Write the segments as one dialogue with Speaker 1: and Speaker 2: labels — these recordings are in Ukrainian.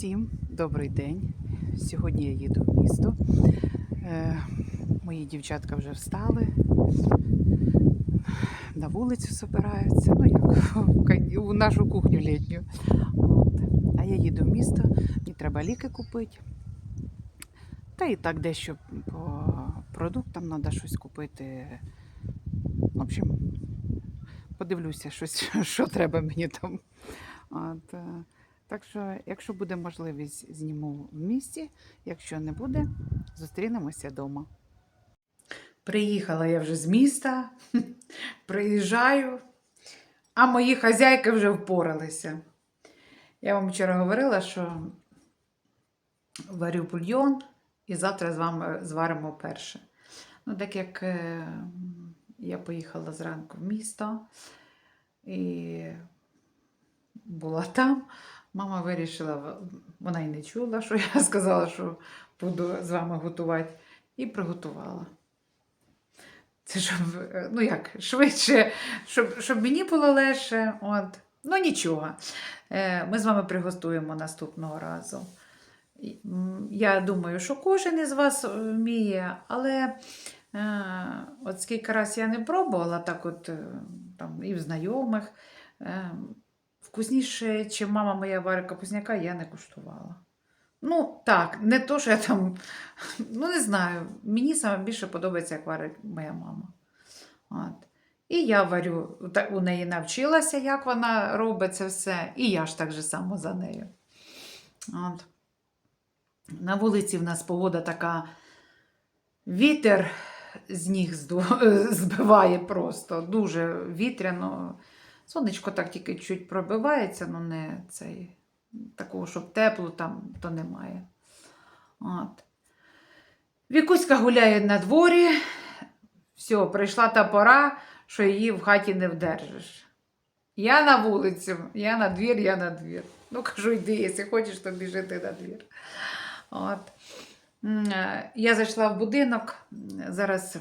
Speaker 1: Всім добрий день. Сьогодні я їду в місто. Е, мої дівчатка вже встали. На вулицю збираються. Ну як у нашу кухню літню. А я їду в місто, мені треба ліки купити. Та і так дещо по продуктам треба щось купити. В общем, подивлюся, щось, що треба мені там. От, е, так що, якщо буде можливість, зніму в місті. Якщо не буде, зустрінемося вдома. Приїхала я вже з міста, приїжджаю, а мої хазяйки вже впоралися. Я вам вчора говорила, що варю бульйон і завтра з вами зваримо перше. Ну, так як е, я поїхала зранку в місто і була там, мама вирішила, вона й не чула, що я сказала, що буду з вами готувати, і приготувала. Це щоб, ну як, швидше, щоб, щоб мені було легше. От. Ну нічого. Е, Ми з вами приготуємо наступного разу. Я думаю, що кожен із вас е, вміє, але е, от скільки раз я не пробувала, так от там, і в знайомих, е, вкусніше, чим мама моя варить капузняка, я не куштувала. Ну, так, не то, що я там, ну не знаю, мені саме більше подобається, як варить моя мама. От. І я варю, у неї навчилася, як вона робить це все, і я ж так же само за нею. От. На вулиці в нас погода така, вітер з ніг збиває просто, дуже вітряно. Сонечко так тільки чуть пробивається, але не цей, такого, щоб тепло там, то немає. От. Вікуська гуляє на дворі. Все, прийшла та пора, що її в хаті не вдержиш. Я на вулицю, я на двір, я на двір. Ну, кажу, йди, якщо хочеш, то біжи ти на двір. От. Е, Я зайшла в будинок. Зараз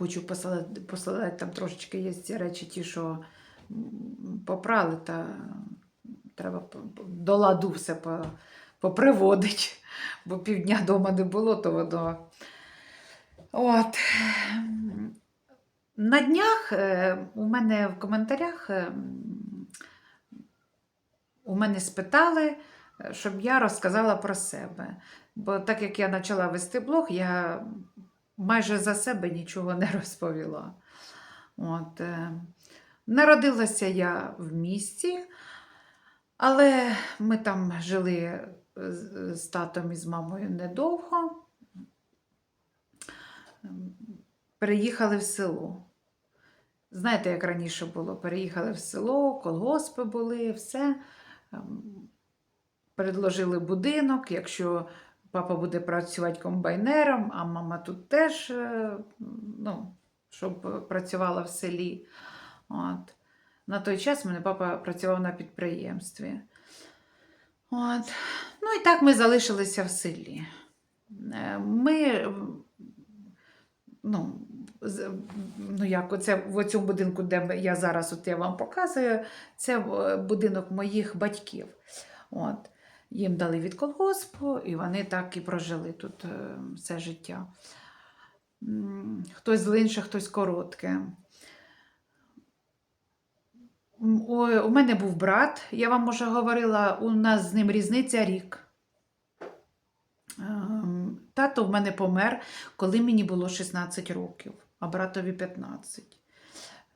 Speaker 1: хочу посилати, посилати там трошечки є ці речі, ті, що попрали, та треба до ладу все поприводити, бо півдня вдома не було, то воно. От. На днях е, у мене в коментарях е, у мене спитали, щоб я розказала про себе. Бо так як я почала вести блог, я майже за себе нічого не розповіла. От, е, народилася я в місті, але ми там жили з- з татом і з мамою недовго. Переїхали в село. Знаєте, як раніше було? Переїхали в село, колгоспи були, все. Ем, Предложили будинок, якщо папа буде працювати комбайнером, а мама тут теж, е, ну, щоб працювала в селі. От. На той час мене папа працював на підприємстві. От. Ну і так ми залишилися в селі. Е, Ми, ну, ну як, оце в цьому будинку, де я зараз от я вам показую, це е, будинок моїх батьків. От. Їм дали від колгоспу, і вони так і прожили тут е, все життя. Хтось длинше, хтось коротке. У мене був брат, я вам вже говорила, у нас з ним різниця рік. Ем, Тато в мене помер, коли мені було 16 років, а братові 15.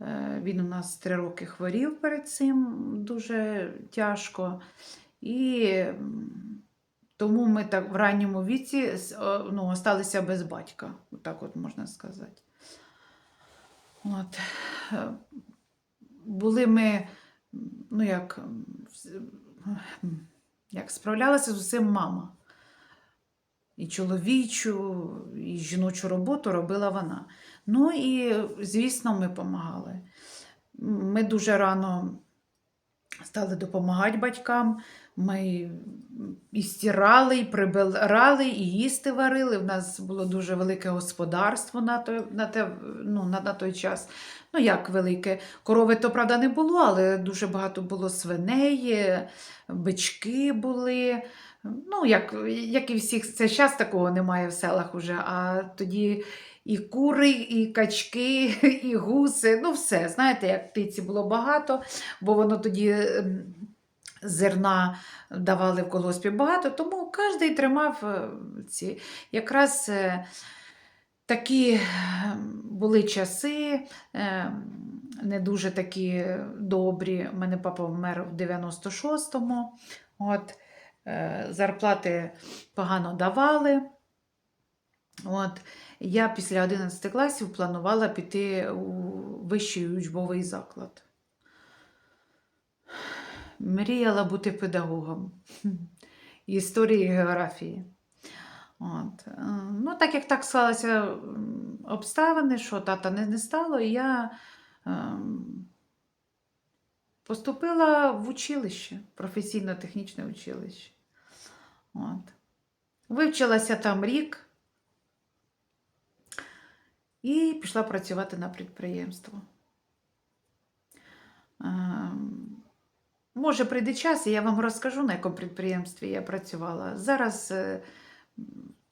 Speaker 1: Е, Він у нас 3 роки хворів перед цим дуже тяжко. І тому ми так в ранньому віці ну, осталися без батька, так от можна сказати. От. Були ми, ну як, як справлялася з усім мама. І чоловічу, і жіночу роботу робила вона. Ну і, звісно, ми допомагали. Ми дуже рано стали допомагати батькам. Ми і стирали, і прибирали, і їсти варили. У нас було дуже велике господарство на той, на те, ну, на, на той час. Ну, як велике? Корови то, правда, не було, але дуже багато було свиней, е, бички були. Ну, як, як і всіх, це зараз такого немає в селах уже, а тоді і кури, і качки, і гуси, ну все. Знаєте, як птиці було багато, бо воно тоді ем, зерна давали в колгоспі багато, тому кожен тримав е, ці. Якраз е, такі е, були часи, не дуже такі добрі. У мене папа вмер в 96-му. От, зарплати погано давали. От, я після 11 класів планувала піти у вищий учбовий заклад. Мріяла бути педагогом історії і географії. От. е, Ну, так як так склалися обставини, що тата не, не стало, я ем, поступила в училище, професійно-технічне училище. От. Вивчилася там рік і пішла працювати на підприємство. Ем, Може, прийде час, і я вам розкажу, на якому підприємстві я працювала. Зараз е,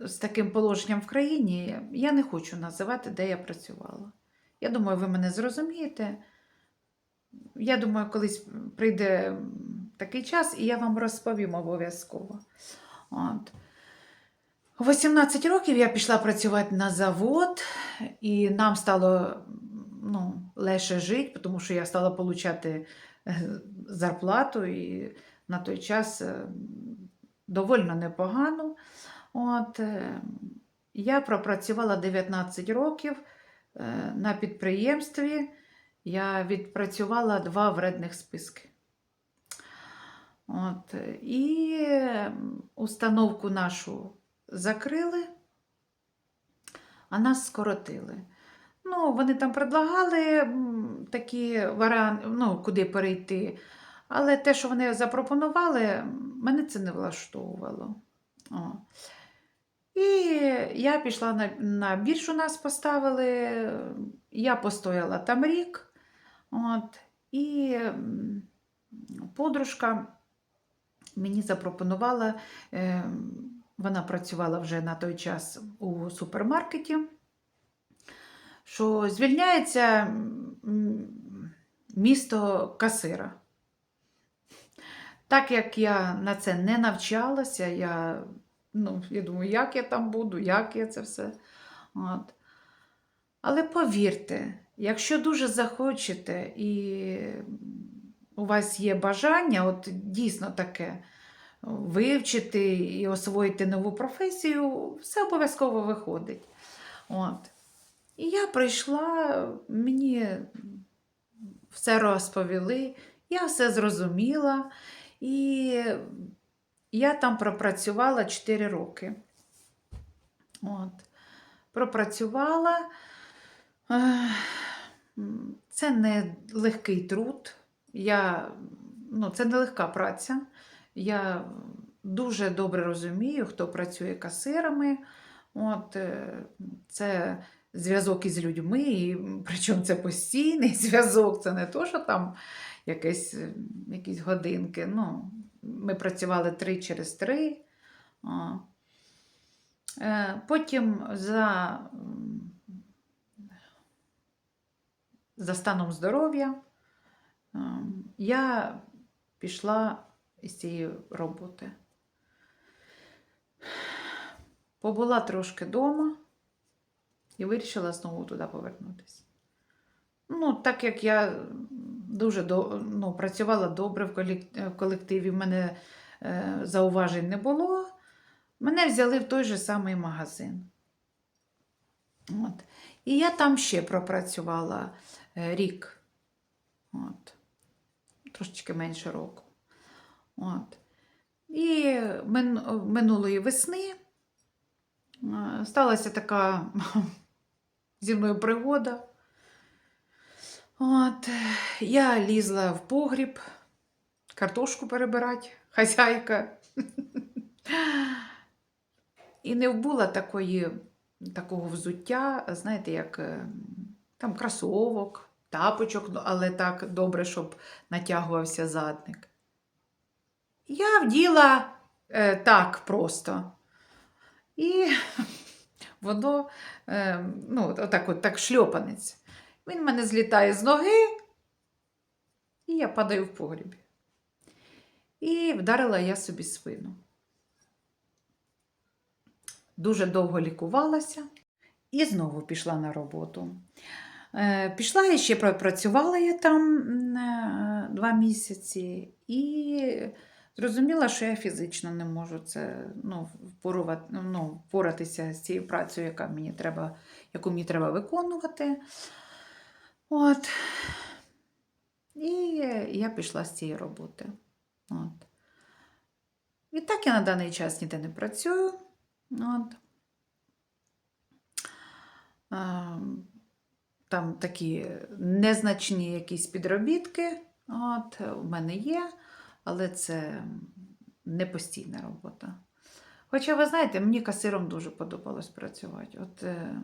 Speaker 1: з таким положенням в країні я не хочу називати, де я працювала. Я думаю, ви мене зрозумієте. Я думаю, колись прийде такий час, і я вам розповім обов'язково. От. 18 років я пішла працювати на завод, і нам стало ну, легше жити, тому що я стала отримати зарплату, і на той час е, доволі непогано. От, е, я пропрацювала 19 років е, на підприємстві. Я відпрацювала два вредних списки. От, і установку нашу закрили, а нас скоротили. Ну, вони там предлагали такі варіанти, ну, куди перейти. Але те, що вони запропонували, мене це не влаштовувало. О. І я пішла на, на біржу, нас поставили. Я постояла там рік. От, і подружка мені запропонувала, е, вона працювала вже на той час у супермаркеті що звільняється місто касира. Так як я на це не навчалася, я, ну, я думаю, як я там буду, як я це все. От. Але повірте, якщо дуже захочете і у вас є бажання, от дійсно таке, вивчити і освоїти нову професію, все обов'язково виходить. От. І я прийшла, мені все розповіли, я все зрозуміла, і я там пропрацювала 4 роки. От. Пропрацювала. Це не легкий труд. Я, ну, це не легка праця. Я дуже добре розумію, хто працює касирами. От, е, це зв'язок із людьми, і причому це постійний зв'язок, це не то, що там якесь, е, якісь годинки. Ну, ми працювали три через три. Е, Потім за, за станом здоров'я е, я пішла із цієї роботи. Побула трошки вдома і вирішила знову туди повернутися. Ну, так як я дуже до, ну, працювала добре в колективі, в мене е, зауважень не було, мене взяли в той же самий магазин. От. І я там ще пропрацювала е, рік. От. Трошечки менше року. От. І минулої весни е, сталася така зі мною пригода. От, я лізла в погріб картошку перебирати, хазяйка. І не вбула такої, такого взуття, знаєте, як е, там кросовок, тапочок, ну, але так добре, щоб натягувався задник. Я вділа е, так просто. І воно, е, ну, отак, от, так шльопанець. Він мене злітає з ноги, і я падаю в погрібі. І вдарила я собі спину. Дуже довго лікувалася і знову пішла на роботу. Е, Пішла і ще пропрацювала я там е, два місяці і зрозуміла, що я фізично не можу це ну, впорувати, ну, впоратися з цією працею, яка мені треба, яку мені треба виконувати. От. І я пішла з цієї роботи. От. Відтак я на даний час ніде не працюю. От. Ем, Там такі незначні якісь підробітки. От, у мене є, але це не постійна робота. Хоча, ви знаєте, мені касиром дуже подобалось працювати. От, е,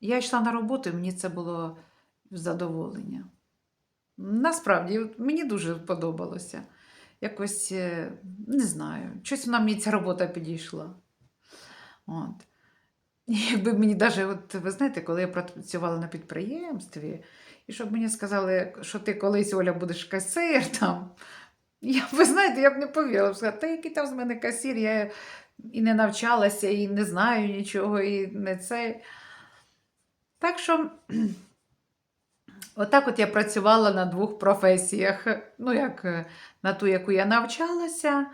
Speaker 1: я йшла на роботу, і мені це було задоволення. Насправді, от мені дуже подобалося. Якось, е, не знаю, щось вона мені ця робота підійшла. От. Якби мені даже, от ви знаєте, коли я працювала на підприємстві, і щоб мені сказали, що ти колись Оля будеш касир там, я ви знаєте, я б не повірила. Сказала, та який там з мене касір, я і не навчалася, і не знаю нічого, і не це. Так що, отак от я працювала на двох професіях. Ну, як е, на ту, яку я навчалася,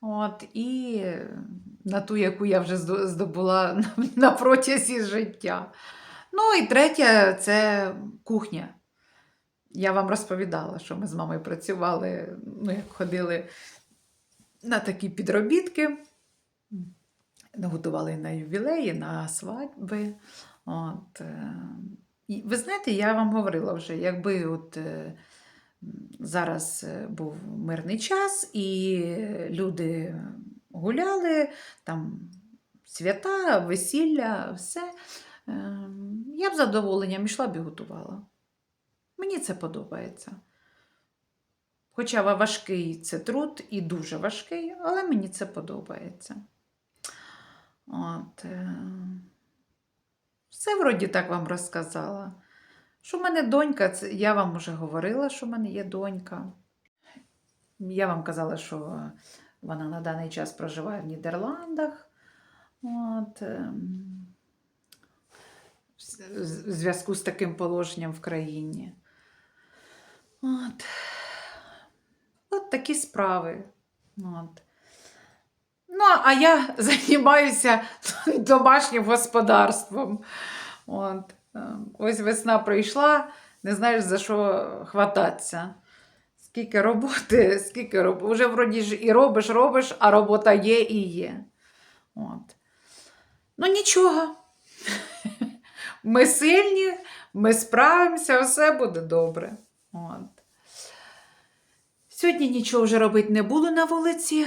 Speaker 1: от, і на ту, яку я вже здобула на- протязі життя. Ну і третє це кухня. Я вам розповідала, що ми з мамою працювали, ну, як ходили на такі підробітки, готували на ювілеї, на свадьби. От, е, і ви знаєте, я вам говорила вже, якби от е, зараз е, був мирний час, і люди гуляли, там свята, весілля, все. е, Я б задоволенням йшла б і готувала. Мені це подобається. Хоча важкий це труд і дуже важкий, але мені це подобається. От. е, Все вроді так вам розказала. Що в мене донька, це я вам вже говорила, що в мене є донька. Я вам казала, що вона на даний час проживає в Нідерландах. От, в в зв'язку з таким положенням в країні. От. От такі справи. От. Ну, а я займаюся домашнім господарством. От. е, Ось весна прийшла, не знаєш за що хвататися. Скільки роботи, скільки роботи. Уже вроді ж і робиш, робиш, а робота є і є. От. Ну нічого. Ми сильні, ми справимося, все буде добре. От. Сьогодні нічого вже робити не буду на вулиці,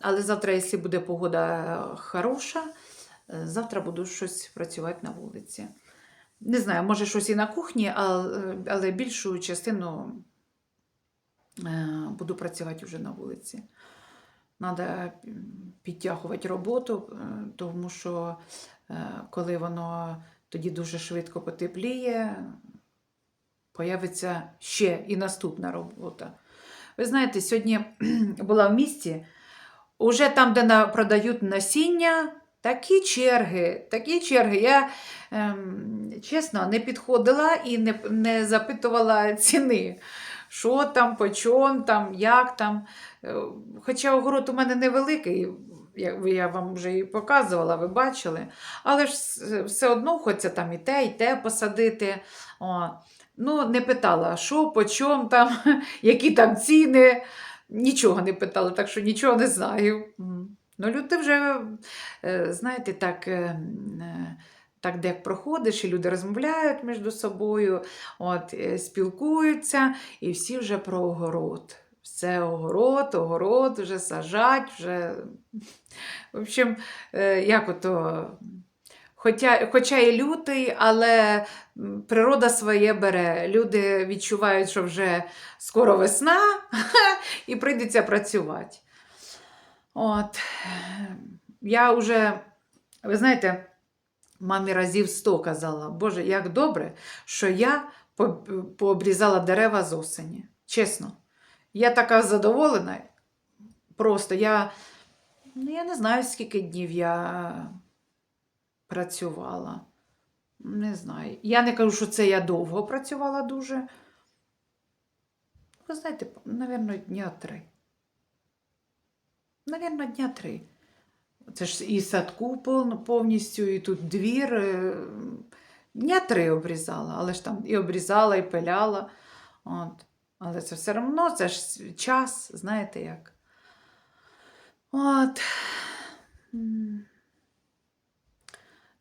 Speaker 1: але завтра, якщо буде погода хороша, е, завтра буду щось працювати на вулиці. Не знаю, може щось і на кухні, але, більшу частину е, буду працювати вже на вулиці. Треба підтягувати роботу, е, тому що коли воно тоді дуже швидко потепліє, появиться ще і наступна робота. Ви знаєте, сьогодні була в місті, уже там, де на, продають насіння, такі черги, такі черги. Я ем, чесно не підходила і не, не запитувала ціни. Що там, по чому там, як там. Е, Хоча огород у мене невеликий, я вам вже і показувала, ви бачили. Але ж все одно хочеться там і те, і те посадити. О, ну, не питала, що, по чому там, які там ціни. Нічого не питала, так що нічого не знаю. Ну, люди вже, е, знаєте, так. е, е, Так, де проходиш, і люди розмовляють між собою, от, спілкуються, і всі вже про огород. Все огород, огород, вже сажать, вже. В общем, як ото. Хоча, хоча і лютий, але природа своє бере. Люди відчувають, що вже скоро весна і прийдеться працювати. От. Я вже, ви знаєте, мамі разів сто казала, Боже, як добре, що я пообрізала дерева з осені. Чесно. Я така задоволена. Просто я, ну, я не знаю, скільки днів я працювала. Не знаю. Я не кажу, що це я довго працювала дуже. Ви знаєте, напевно, дня три. Навірно, дня три. Це ж і садку повністю, і тут двір. е, Дня три обрізала, але ж там і обрізала, і пиляла. От. Але це все одно, це ж час, знаєте як. От.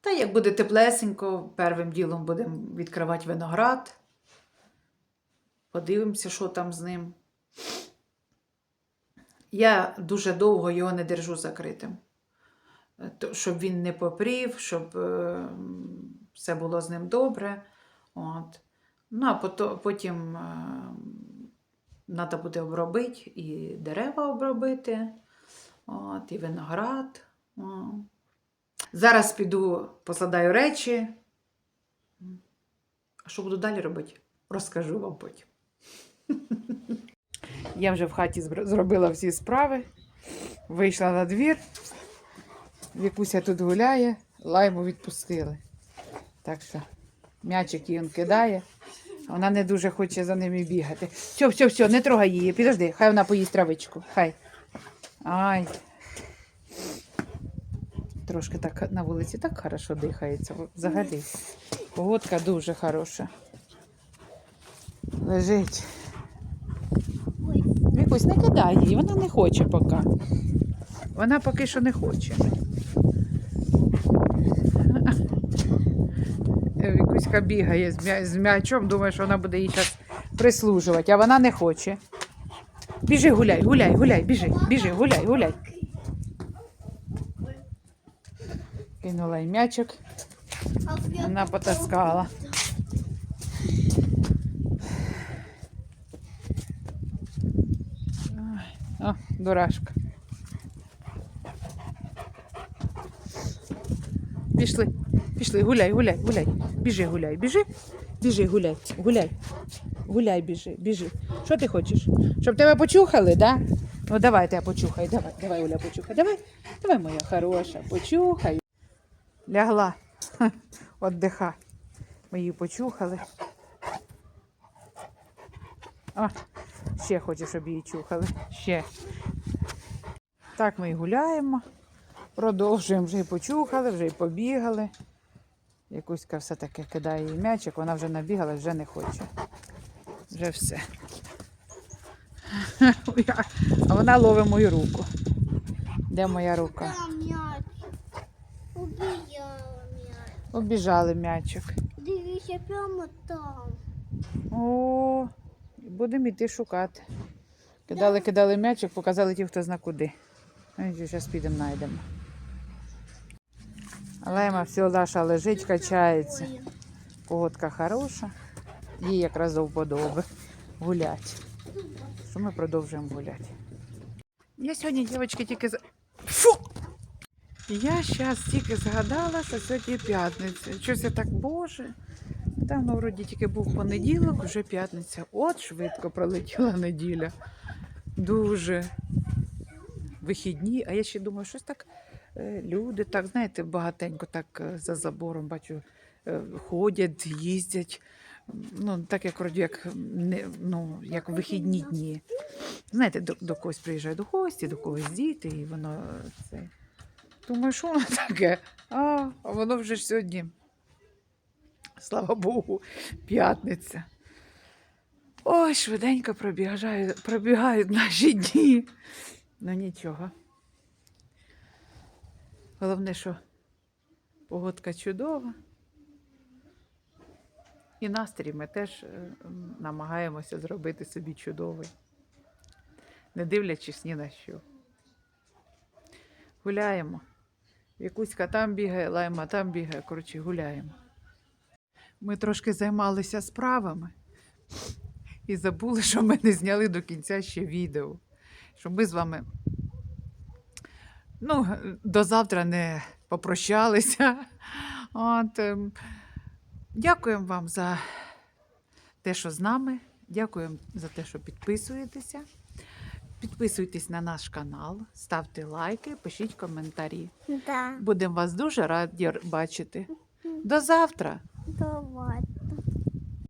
Speaker 1: Та як буде теплесенько, первим ділом будемо відкривати виноград. Подивимося, що там з ним. Я дуже довго його не держу закритим, Е, щоб він не попрів, щоб е, все було з ним добре. От. Ну, а потім треба буде обробити і дерева обробити, от, і виноград. О. Зараз піду посадаю речі. А що буду далі робити? Розкажу вам потім. Я вже в хаті зробила всі справи. Вийшла на двір. Вікуся тут гуляє, лайму відпустили. Так що м'ячик її кидає. Вона не дуже хоче за ними бігати. Все, все, все, не трогай її. Підожди, хай вона поїсть травичку. Хай. Ай. Трошки так на вулиці так хорошо дихається. Взагалі. Погодка дуже хороша. Лежить. Вікусь, не кидай її, вона не хоче поки. Вона поки що не хоче. Вікуська бігає з, з м'ячом, думає, що вона буде їй зараз прислужувати, а вона не хоче. Біжи, гуляй, гуляй, гуляй, біжи, біжи, гуляй, гуляй. Кинула їй м'ячик, вона потаскала. О, дурашка. Пішли, пішли, гуляй, гуляй, гуляй. Біжи, гуляй, біжи, біжи, гуляй, гуляй. Гуляй, біжи, біжи. Що ти хочеш? Щоб тебе почухали, да? Ну давай тебе почухай, давай, давай, Оля, почухай. Давай, давай, моя хороша, почухай. Лягла. Отдиха. Ми її почухали. О, ще хочу, щоб її чухали. Ще. Так ми і гуляємо. Продовжуємо, вже і почухали, вже і побігали. Якуська все-таки кидає їй м'ячик, вона вже набігала, вже не хоче. Вже все. А вона ловить мою руку. Де моя рука? Обіжали м'ячик.
Speaker 2: Дивіться, прямо там.
Speaker 1: О, будемо йти шукати. Кидали, кидали м'ячик, показали ті, хто зна куди. Зараз підемо знайдемо. Лема все Даша лежить, качається. Погодка хороша. Їй якраз до вподоби гулять. Що ми продовжуємо гуляти. Я сьогодні, дівчатки, тільки за. Фу! Я зараз тільки згадала, що сьогодні п'ятниця. Щось я так, боже. Давно вроді тільки був понеділок, вже п'ятниця. От швидко пролетіла неділя. Дуже вихідні. А я ще думаю, щось так е, люди, так, знаєте, багатенько так е, за забором бачу, е, ходять, їздять. Ну, так як вроді як, не, ну, як вихідні дні. Знаєте, до, до когось приїжджають до гості, до когось діти, і воно це. Думаю, що воно таке? А, а воно вже сьогодні. Слава Богу, п'ятниця. Ой, швиденько пробігають, пробігають наші дні. Ну нічого. Головне, що погодка чудова. І настрій ми теж е, намагаємося зробити собі чудовий. не дивлячись ні на що. Гуляємо. Якуська там бігає, лайма там бігає, коротше, гуляємо. Ми трошки займалися справами і забули, що ми не зняли до кінця ще відео. Що ми з вами ну, до завтра не попрощалися. От, ем, дякуємо вам за те, що з нами. Дякуємо за те, що підписуєтеся. Підписуйтесь на наш канал, ставте лайки, пишіть коментарі.
Speaker 2: Да.
Speaker 1: Будемо вас дуже раді бачити. До завтра!
Speaker 2: Давай.